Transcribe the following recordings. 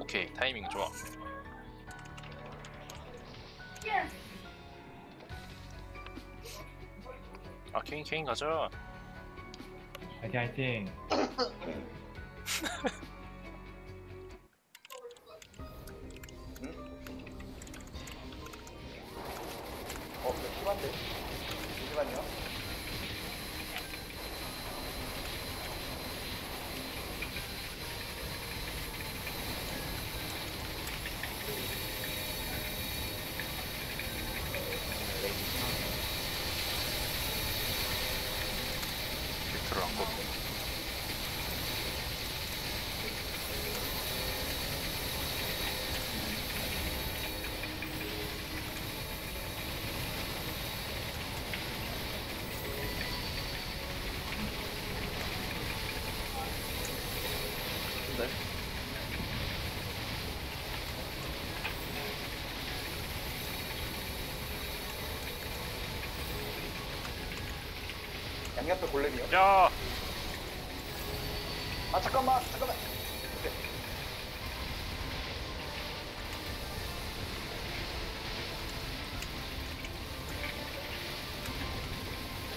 오케이 타이밍 좋아 아 케인 케인 가자 화이팅 화이팅 어, 이거 심한데? 잠시만요. 양옆에 골렘이요? 야 아 잠깐만 잠깐만 오케이.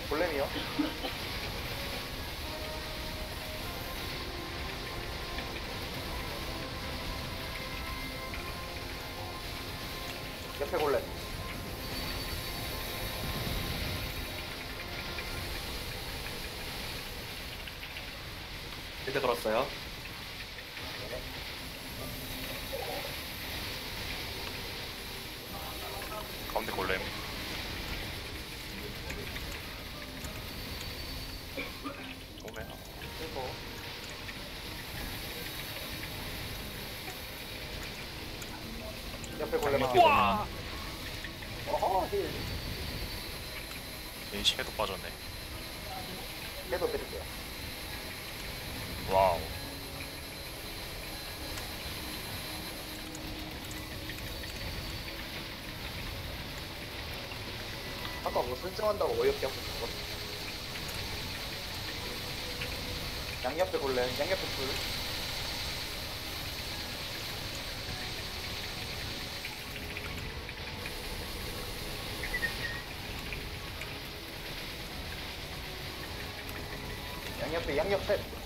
골렘이요? 이렇게 돌았어요. 가운데 골렘. 오메. 그리고 옆에 골렘 하나. 와 어허 힐 인식에도 빠졌네. 해도 드릴게요 와우. 아까 뭐 설정한다고 어이없게 하고 거? 양옆에 골렘 양옆에 불 양옆에 양옆 셋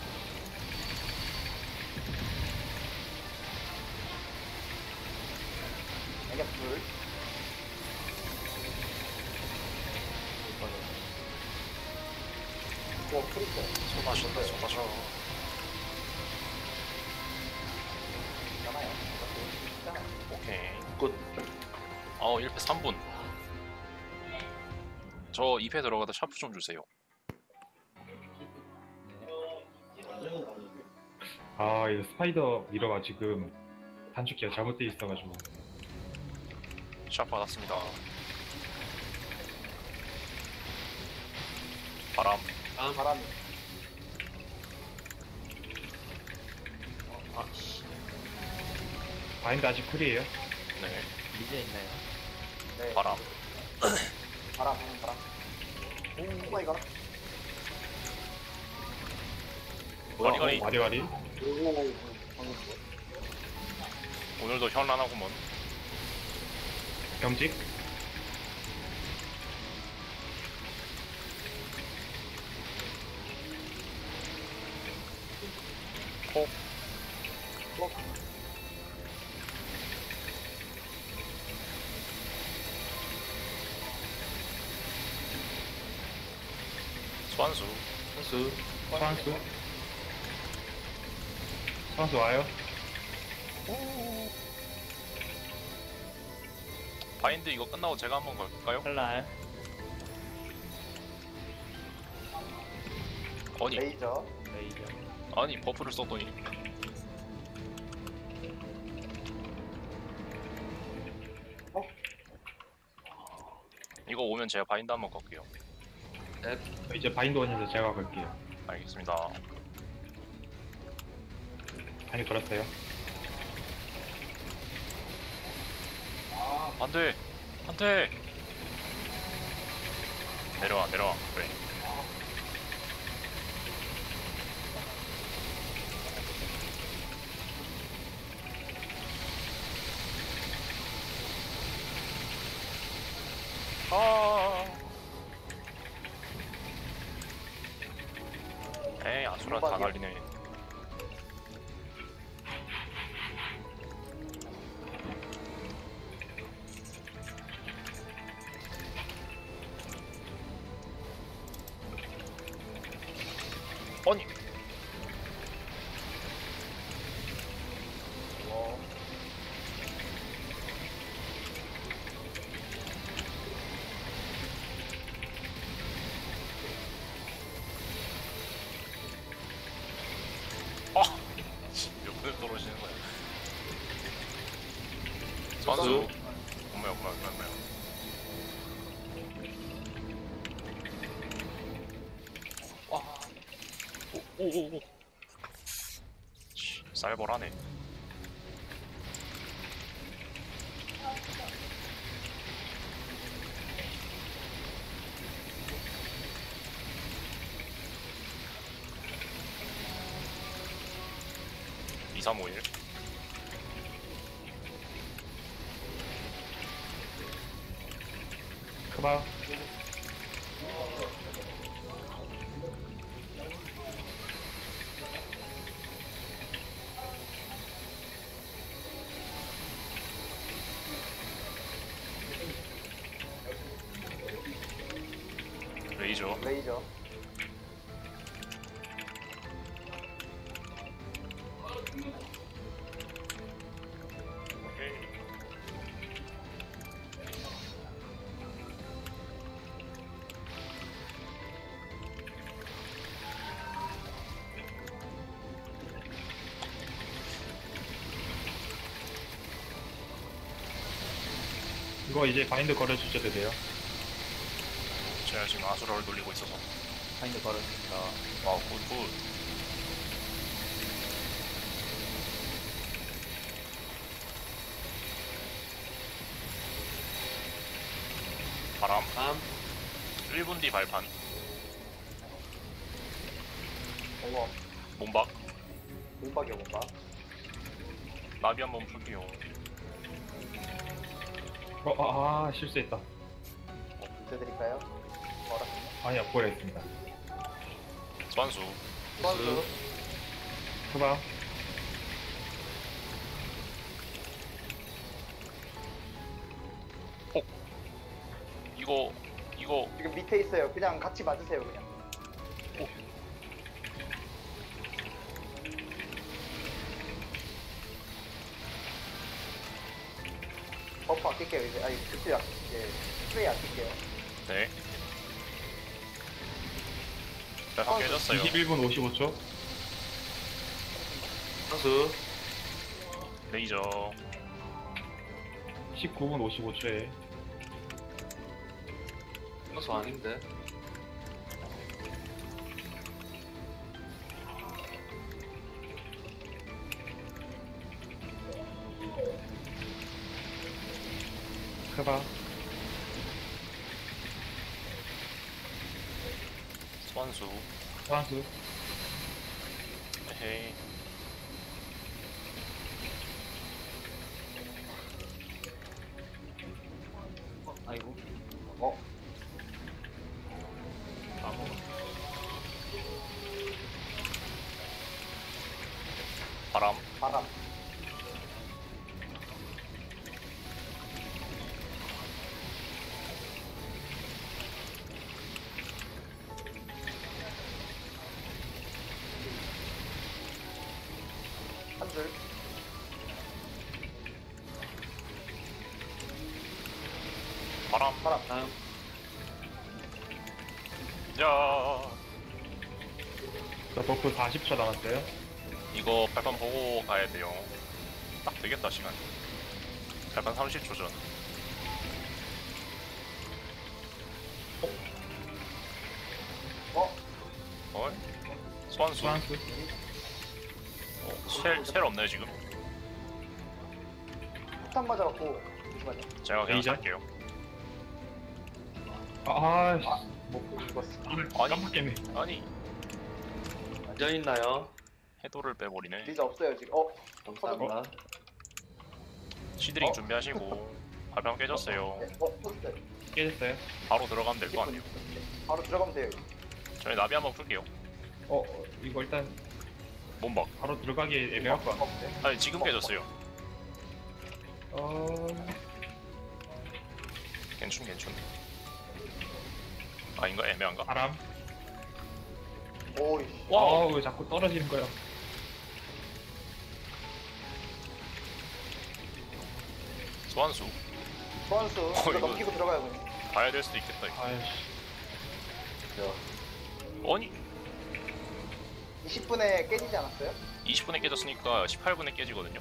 어 1패 3분 저 2패 들어가다 샤프 좀 주세요 아 이거 스파이더 미러가 지금 단축키가 잘못돼 있어가지고 샤프 받았습니다 바람 다음 바람. 아, 씨. 바인드 아직 쿨이에요 네 미제 있나요? 네. 바람 바람. 바람. 오, 마이 갓. 와리 와리 어, 와리 와리 오? 오늘도 현란하구먼 경직 코 소환수 선수. 소환수 소환수 와요 바인드 이거 끝나고 제가 한번 걸까요? 칼날. 아니 레이저. 레이저. 아니 버프를 썼더니 어? 이거 오면 제가 바인드 한번 걸게요 이제 바인드 원에서 제가 갈게요. 알겠습니다. 아니 걸었어요. 안 돼! 안 돼! 내려와, 내려와. 그래. 아! 에이 아수라 다. 날리네 오오오오 쌀벌하네. 이삼오일. 크바 레이저 레이저. 이거 이제 바인드 걸어주셔도 돼요 제가 지금 아수라를 돌리고 있어서. 파인드 걸었습니다. 와우 굿굿. 바람. 다음 1분 뒤 발판. 어머, 몸박. 몸박이야, 몸박. 나비 한번 풀게요. 어, 아, 아 실수했다. 드릴까요? 뭐라? 아니야 보였습니다 선수 선수. 크바 이거 이거 지금 밑에 있어요. 그냥 같이 맞으세요, 그냥. 버프 아낄게요, 이제. 아니, 그때 아, 예, 스프레이 아낄게요. 네 발판 깨졌어요. 21분 55초. 선수. 레이저. 19분 55초에. 선수 아닌데. 크바 선수 소환수 에 한 줄. 바람 바람. 다음. 야. 자 버프 40초 남았어요. 이거 발판 보고 가야 돼요. 딱 되겠다 시간. 발판 30초 전. 어, 어? 소환수. 소환수 어, 쉘, 쉘 없나요 지금? 폭탄 맞아갖고. 잠시만요. 제가 그냥 레이저? 할게요 아, 아, 못 죽었어. 아니 아니. 깜빡했네 아니 여 있나요? 해도를 빼버리네 리즈 없어요, 지금. 어, 감사합니다. 시드링 어? 준비하시고 발판 깨졌어요 네, 어, 포스트. 깨졌어요 바로 들어가면 될 거 아니에요 바로 들어가면 돼요. 저희 나비 한번 풀게요 어, 어, 이거 일단 몸박. 바로 들어가기 애매할 것 같아. 없네. 아니 지금 깨졌어요. 어, 괜춘 괜춘. 아닌가 애매한가? 바람. 오이. 와. 어, 왜 자꾸 떨어지는 거야? 소환수 소환수 어, 이거 이거- 넘기고 들어가요 그냥. 봐야 될 수도 있겠다. 이거. 아이씨. 아니 20분에 깨지지 않았어요? 20분에 깨졌으니까 18분에 깨지거든요.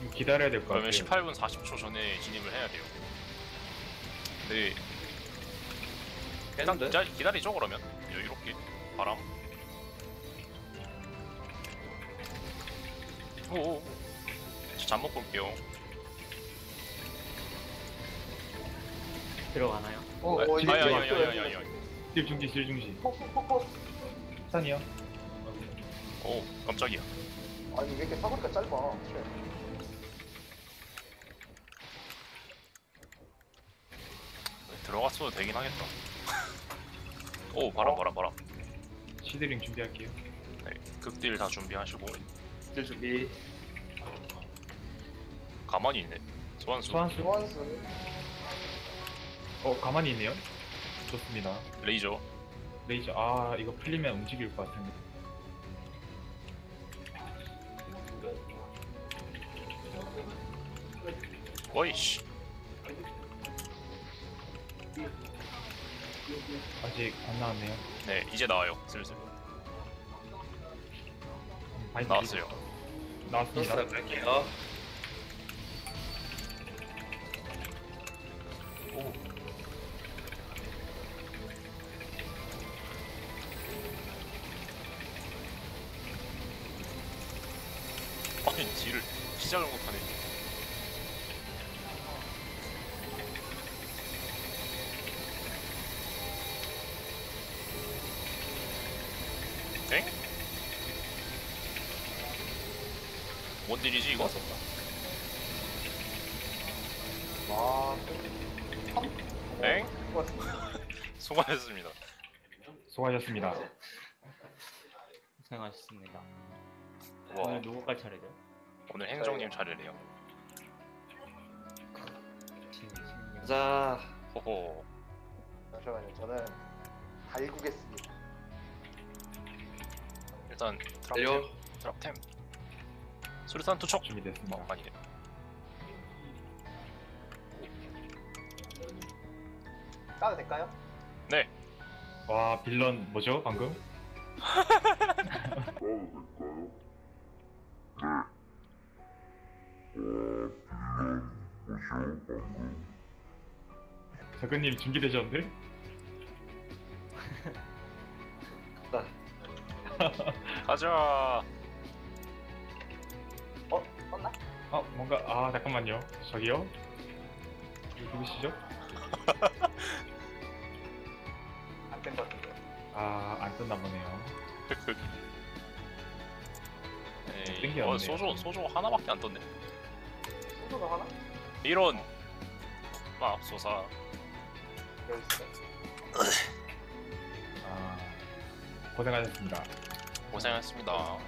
좀 기다려야 될 것 그러면 같아요. 18분 40초 전에 진입을 해야 돼요. 근데 일단 깼는데? 기다, 기다리죠 그러면 여유롭게 바람. 오, 저 잠못 볼게요. 들어가나요? 오, 아, 오, 이제 아니, 아니, 들어갔어요. 아니, 아니, 아니. 실 중지, 실 중지. 폭폭폭폭. 산이요? 오, 깜짝이야. 아니 왜 이렇게 사거리가 짧아? 쉣. 들어갔어도 되긴 하겠다. 오, 바람, 어? 바람, 바람. 시드링 준비할게요. 네, 극딜 다 준비하시고 딜 준비. 가만히 있네. 소환수. 소환수. 소환수. 어, 가만히 있네요. 좋습니다. 레이저. 레이저. 아, 이거 풀리면 움직일 것 같은데. 어이씨. 아직 안 나왔네요. 네, 이제 나와요. 슬슬. 바인드 나왔어요. 나왔습니다. 갈게요. 아니, 딜을 시작을 못하네. 엥? 뭔 딜이지 이거? 아. 엥? 수고하셨습니다. 수고하셨습니다. 수고하셨습니다. 고생하셨습니다. 와, 오늘 누구 갈 차례죠? 오늘 행정님 차례래요. 자, 호호. 잠시만요. 저는 달구겠습니다. 일단 내려. 트랍템. 트랍템. 수류탄 투척. 준비됐습니다. 어, 아니네. 까도 될까요? 네. 와, 빌런 뭐죠, 방금? 작가님 준비되셨는데? 자, 가자. 어? 떴나? 어, 뭔가 아 잠깐만요. 저기요? 누구시죠? 안된 것 같은데. 아, 안 떴나 보네요. 에이, 어, 왔네요. 소주 소주 하나밖에 안 떴네. 소주가 하나? 이런 맙소사. 여기 있어. 아, 고생하셨습니다. 고생하셨습니다.